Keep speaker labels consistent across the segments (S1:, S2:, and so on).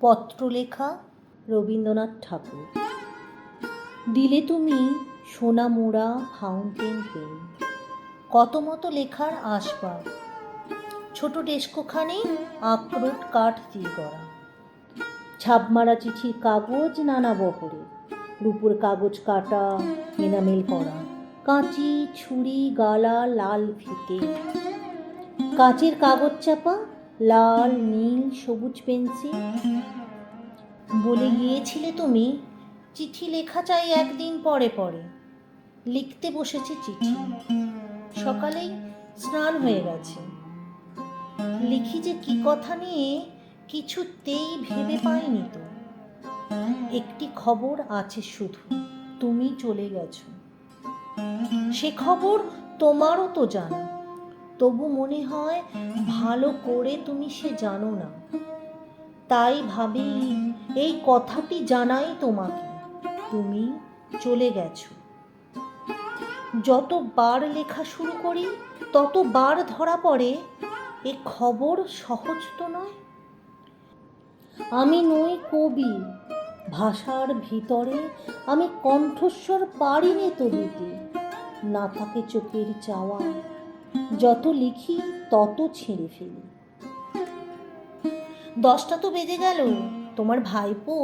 S1: পত্রলেখা রবীন্দ্রনাথ ঠাকুর। দিলে তুমি সোনা মোড়া, ফাউন্টেন পেন। কত মতো লেখার আসবাব। ছোট ডেস্কোখানে আখরোট কাঠ দিয়ে করা ছাপ মারা চিঠির কাগজ নানা বহরে। রূপোর কাগজ কাটা এনামেল করা। কাঁচি, ছুরি, গালা, লাল ফিতে। কাঁচের কাগজ চাপা লাল, নীল, সবুজ পেন্সিল। বলে গিয়েছিলে তুমি, চিঠি লেখা চাই একদিন পরে পরে। লিখতে বসেছে চিঠি। সকালেই স্নান হয়ে গেছে। লিখি যে কি কথা নিয়ে কিছুতেই ভেবে পাইনি তো। একটি খবর আছে শুধু, তুমি চলে গেছো। সে খবর তোমারও তো জানা। তবু মনে হয় ভালো করে তুমি সে জানো না। তাই ভাবি, এই কথাটি জানাই তোমাকে। তুমি চলে গেছো। যতবার লেখা শুরু করি, ততবার ধরা পড়ে, এ খবর সহজ তো নয়। আমি নই কবি, ভাষার ভিতরে আমি কণ্ঠস্বর পারিনি তো দিতে না থাকে চোখের চাওয়া, যত লিখি তত ছিঁড়ে ফেলি। দশটা তো বেজে গেল, তোমার ভাইপো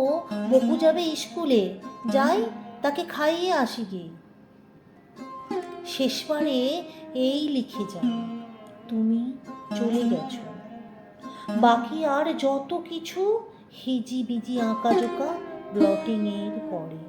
S1: বকু যাবে স্কুলে, যাই তাকে খাইয়ে আসি গিয়ে শেষবারে এই লিখে যাও তুমি চলে গেছো। বাকি আর যত কিছু হিজি বিজি আঁকা জোকা ব্লটিংয়ের পরে।